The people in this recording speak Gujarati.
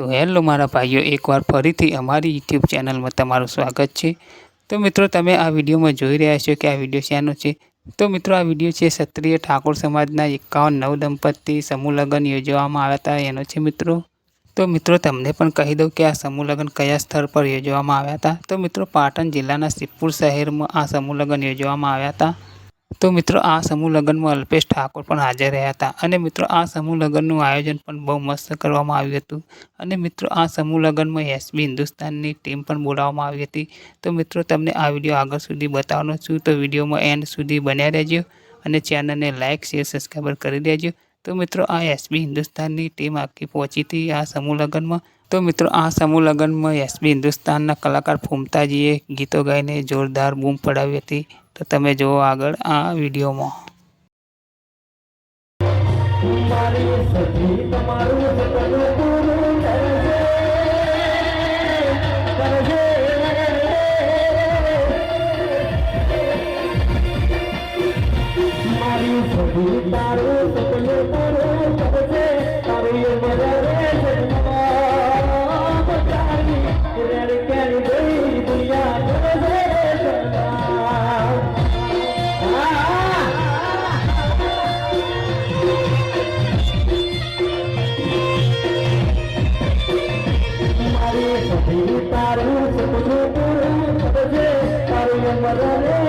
તો હેલો મારા ભાઈઓ, એકવાર ફરીથી અમારી યુટ્યુબ ચેનલમાં તમારું સ્વાગત છે. તો મિત્રો, તમે આ વિડીયોમાં જોઈ રહ્યા છો કે આ વીડિયો શેનો છે? તો મિત્રો, આ વીડિયો છે ક્ષત્રિય ઠાકોર સમાજના એકાવન નવ દંપતી સમૂહ લગ્ન યોજવામાં આવ્યા હતા. એનો છે મિત્રો? તો મિત્રો, તમને પણ કહી દઉં કે આ સમૂહ લગ્ન કયા સ્થળ પર યોજવામાં આવ્યા હતા? તો મિત્રો, પાટણ જિલ્લાના સિદ્ધપુર શહેરમાં આ સમૂહ લગ્ન યોજવામાં આવ્યા હતા. તો મિત્રો આ સમૂહ લગ્નમાં અલ્પેશ ઠાકોર પણ હાજર રહ્યા હતા. અને મિત્રો આ સમૂહ લગ્નનું આયોજન પણ બહુ મસ્ત કરવામાં આવ્યું હતું. અને મિત્રો આ સમૂહ લગ્નમાં એસબી હિન્દુસ્તાનની ટીમ પણ બોલાવવામાં આવી હતી. તો મિત્રો તમને આ વીડિયો આગળ સુધી બતાવવાનો છું. તો વિડીયોમાં એન્ડ સુધી બન્યા રહેજો. અને ચેનલને લાઇક શેર, સબસ્ક્રાઈબર કરી દેજો. તો મિત્રો આ એસબી હિન્દુસ્તાનની ટીમ આખી પહોંચી હતી આ સમૂહ લગ્નમાં. તો મિત્રો આ સમૂહ લગ્નમાં એસબી હિન્દુસ્તાનના કલાકાર ફૂમતાજીએ ગીતો ગાઈને જોરદાર બૂમ પડાવી હતી. તો તમે જુઓ આગળ આ વિડીયોમાં. તારું સપનું પૂરું થશે. તારું મરણે